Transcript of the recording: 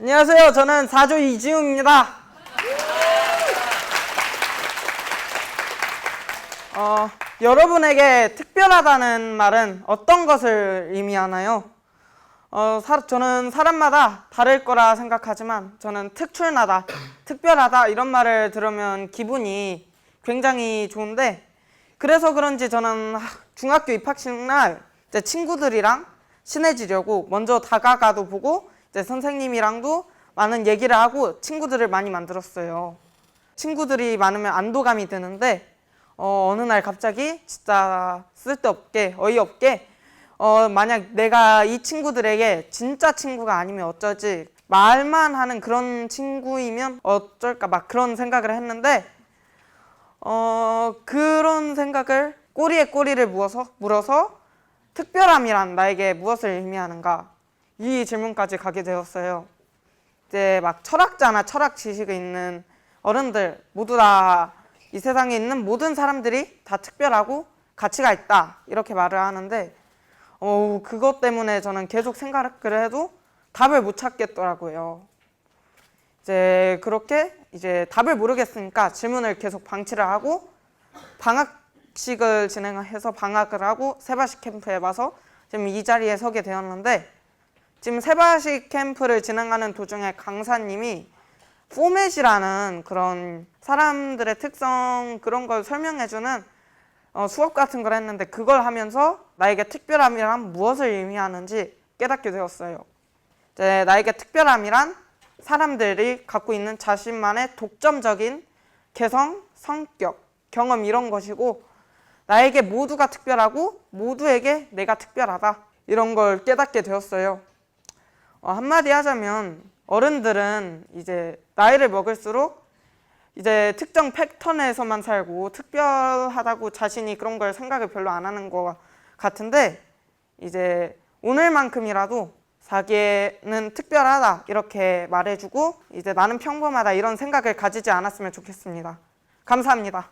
안녕하세요. 저는 사조 이지웅입니다. 어, 여러분에게 특별하다는 말은 어떤 것을 의미하나요? 어, 사- 저는 사람마다 다를 거라 생각하지만 저는 특출나다, 특별하다 이런 말을 들으면 기분이 굉장히 좋은데 그래서 그런지 저는 하- 중학교 입학식 날 친구들이랑 친해지려고 먼저 다가가도 보고 이제 선생님이랑도 많은 얘기를 하고 친구들을 많이 만들었어요. 친구들이 많으면 안도감이 드는데 어, 어느 날 갑자기 진짜 쓸데없게 어이없게 어, 만약 내가 이 친구들에게 진짜 친구가 아니면 어쩌지 말만 하는 그런 친구이면 어쩔까 막 그런 생각을 했는데 어, 그런 생각을 꼬리에 꼬리를 물어서 물어서 특별함이란 나에게 무엇을 의미하는가 이 질문까지 가게 되었어요. 이제 막 철학자나 철학 지식이 있는 어른들 모두 다 이 세상에 있는 모든 사람들이 다 특별하고 가치가 있다 이렇게 말을 하는데 어 그것 때문에 저는 계속 생각을 해도 답을 못 찾겠더라고요. 이제 그렇게 이제 답을 모르겠으니까 질문을 계속 방치를 하고 방학식을 진행해서 방학을 하고 세바식 캠프에 와서 지금 이 자리에 서게 되었는데 지금 세바식 캠프를 진행하는 도중에 강사님이 포맷이라는 그런 사람들의 특성 그런 걸 설명해주는 어, 수업 같은 걸 했는데 그걸 하면서 나에게 특별함이란 무엇을 의미하는지 깨닫게 되었어요. 이제 나에게 특별함이란 사람들이 갖고 있는 자신만의 독점적인 개성, 성격, 경험 이런 것이고 나에게 모두가 특별하고 모두에게 내가 특별하다 이런 걸 깨닫게 되었어요. 어, 한마디 하자면 어른들은 이제 나이를 먹을수록 이제 특정 패턴에서만 살고 특별하다고 자신이 그런 걸 생각을 별로 안 하는 것 같은데 이제 오늘만큼이라도 자기는 특별하다 이렇게 말해주고 이제 나는 평범하다 이런 생각을 가지지 않았으면 좋겠습니다. 감사합니다.